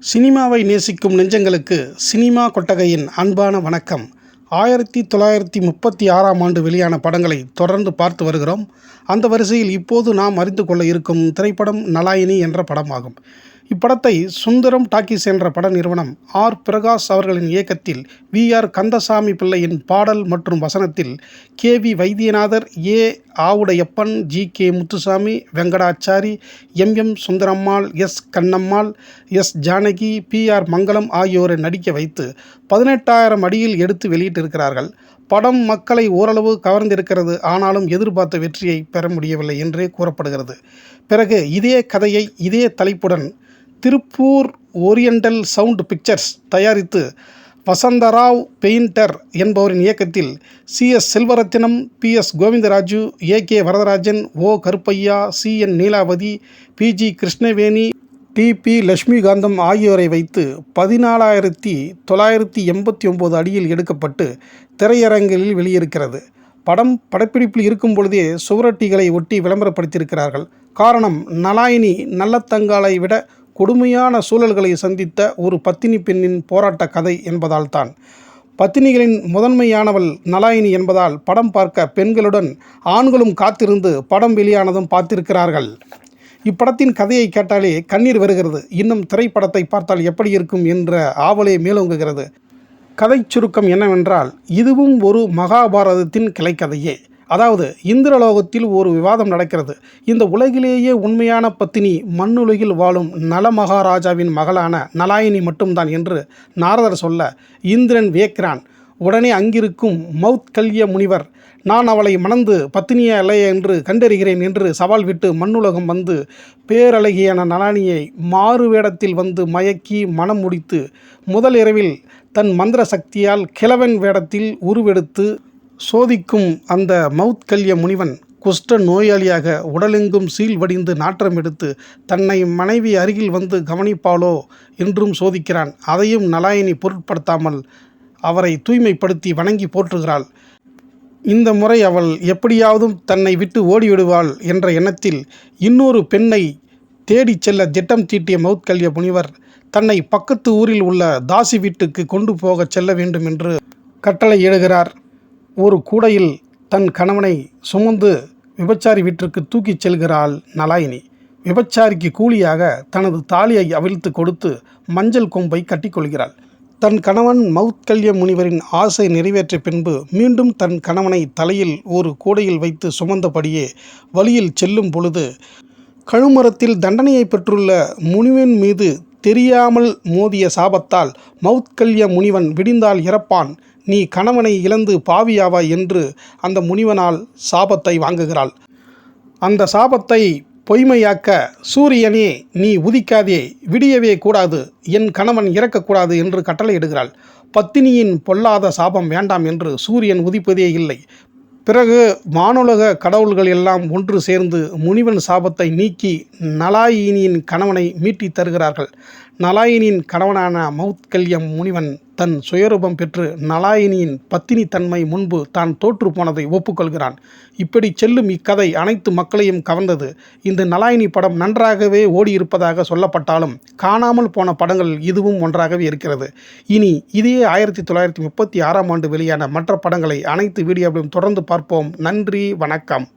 சினிமாவை நேசிக்கும் நெஞ்சங்களுக்கு சினிமா கொட்டகையின் அன்பான வணக்கம். ஆயிரத்தி தொள்ளாயிரத்தி முப்பத்தி ஆறாம் ஆண்டு வெளியான படங்களை தொடர்ந்து பார்த்து வருகிறோம். அந்த வரிசையில் இப்போது நாம் அறிந்து கொள்ள இருக்கும் திரைப்படம் நலாயினி என்ற படமாகும். இப்படத்தை சுந்தரம் டாக்கீஸ் என்ற பட நிறுவனம் ஆர். பிரகாஷ் அவர்களின் இயக்கத்தில் வி. ஆர். கந்தசாமி பிள்ளையின் பாடல் மற்றும் வசனத்தில் K. V. Vaidyanathar A. Avudaiyappan G. K. Muthusamy Venkatachari M. M. Sundarammal S. Kannammal S. Janaki P. R. Mangalam ஆகியோரை நடிக்க வைத்து பதினெட்டாயிரம் அடியில் எடுத்து வெளியிட்டிருக்கிறார்கள். படம் மக்களை ஓரளவு கவர்ந்திருக்கிறது. ஆனாலும் எதிர்பார்த்த வெற்றியை பெற முடியவில்லை என்றே கூறப்படுகிறது. பிறகு இதே கதையை இதே தலைப்புடன் திருப்பூர் ஓரியண்டல் சவுண்ட் பிக்சர்ஸ் தயாரித்து வசந்தராவ் பெயிண்டர் என்பவரின் இயக்கத்தில் C S Selvarathinam P S Govindaraju A K Varadarajan O Karuppaiah C N Neelavathi P G Krishnaveni T P Lakshmikantham ஆகியோரை வைத்து பதினாலாயிரத்தி தொள்ளாயிரத்தி எண்பத்தி ஒம்பது அடியில் எடுக்கப்பட்டு திரையரங்கில் வெளியிருக்கிறது. படம் படப்பிடிப்பில் இருக்கும் பொழுதே சுவரொட்டிகளை ஒட்டி விளம்பரப்படுத்தியிருக்கிறார்கள். காரணம் நலாயினி நல்லத்தங்காலை விட கொடுமையான சூழல்களை சந்தித்த ஒரு பத்தினி பெண்ணின் போராட்ட கதை என்பதால் தான் பத்தினிகளின் முதன்மையானவள் நலாயினி என்பதால் படம் பார்க்க பெண்களுடன் ஆண்களும் காத்திருந்து படம் வெளியானதும் பார்த்திருக்கிறார்கள். இப்படத்தின் கதையை கேட்டாலே கண்ணீர் வருகிறது. இன்னும் திரைப்படத்தை பார்த்தால் எப்படி இருக்கும் என்ற ஆவலே மேலோங்குகிறது. கதை சுருக்கம் என்னவென்றால் இதுவும் ஒரு மகாபாரதத்தின் கிளைக்கதையே. அதாவது இந்திரலோகத்தில் ஒரு விவாதம் நடக்கிறது. இந்த உலகிலேயே உண்மையான பத்தினி மண்ணுலகில் வாழும் நல மகாராஜாவின் மகளான நலாயினி மட்டும்தான் என்று நாரதர் சொல்ல இந்திரன் வியக்கிறான். உடனே அங்கிருக்கும் மவுத் கல்ய முனிவர் நான் அவளை மணந்து பத்தினியா இல்லையா என்று கண்டறிகிறேன் என்று சவால் விட்டு மண்ணுலகம் வந்து பேரழகியான நலானியை மாறு வேடத்தில் வந்து மயக்கி மனம் முடித்து முதல் இரவில் தன் மந்திர சக்தியால் கிழவன் வேடத்தில் உருவெடுத்து சோதிக்கும் அந்த மவுத்கல்ய முனிவன் குஷ்ட நோயாளியாக உடலெங்கும் சீல் வடிந்து நாற்றம் எடுத்து தன்னை மனைவி அருகில் வந்து கவனிப்பாளோ என்றும் சோதிக்கிறான். அதையும் நலாயினி பொருட்படுத்தாமல் அவரை தூய்மைப்படுத்தி வணங்கி போற்றுகிறாள். இந்த முறை அவள் எப்படியாவதும் தன்னை விட்டு ஓடிவிடுவாள் என்ற எண்ணத்தில் இன்னொரு பெண்ணை தேடிச் செல்ல திட்டம் தீட்டிய மவுத்கல்ய முனிவர் தன்னை பக்கத்து ஊரில் உள்ள தாசி வீட்டுக்கு கொண்டு போகச் செல்ல வேண்டும் என்று கட்டளை இடுகிறார் ஒரு கூடையில் தன் கணவனை சுமந்து விபச்சாரி வீட்டிற்கு தூக்கிச் செல்கிறாள் நலாயினி. விபச்சாரிக்கு கூலியாக தனது தாலியை அவிழ்த்து கொடுத்து மஞ்சள் கொம்பை கட்டிக்கொள்கிறாள் தன் கணவன் மவுத்கல்ய முனிவரின் ஆசை நிறைவேற்ற பின்பு மீண்டும் தன் கணவனை தலையில் ஒரு கூடையில் வைத்து சுமந்தபடியே வழியில் செல்லும் பொழுது கழுமரத்தில் தண்டனையை பெற்றுள்ள முனிவன் மீது தெரியாமல் மோதிய சாபத்தால் மௌத்கல்ய முனிவன் விடிந்தால் இறப்பான். நீ கணவனை இழந்து பாவியாவாய் என்று அந்த முனிவனால் சாபத்தை வாங்குகிறாள். அந்த சாபத்தை பொய்மையாக்க சூரியனே நீ உதிக்காதே விடியவே கூடாது என் கணவன் இறக்கக்கூடாது என்று கட்டளையிடுகிறாள். பத்தினியின் பொல்லாத சாபம் வேண்டாம் என்று சூரியன் உதிப்பதே இல்லை. பிறகு வானுலக கடவுள்கள் எல்லாம் ஒன்று சேர்ந்து முனிவன் சாபத்தை நீக்கி நலாயினியின் கணவனை மீட்டி தருகிறார்கள். நலாயினியின் கணவனான மவுத்கல்யம் முனிவன் தன் சுயரூபம் பெற்று நலாயினியின் பத்தினி தன்மை முன்பு தான் தோற்று போனதை ஒப்புக்கொள்கிறான். இப்படி செல்லும் இக்கதை அனைத்து மக்களையும் கவர்ந்தது. இந்த நலாயினி படம் நன்றாகவே ஓடியிருப்பதாக சொல்லப்பட்டாலும் காணாமல் போன படங்கள் இதுவும் ஒன்றாகவே இருக்கிறது. இனி இதே ஆயிரத்தி தொள்ளாயிரத்தி முப்பத்தி ஆறாம் ஆண்டு வெளியான மற்ற படங்களை அனைத்து வீடியோவிலும் தொடர்ந்து பார்ப்போம். நன்றி வணக்கம்.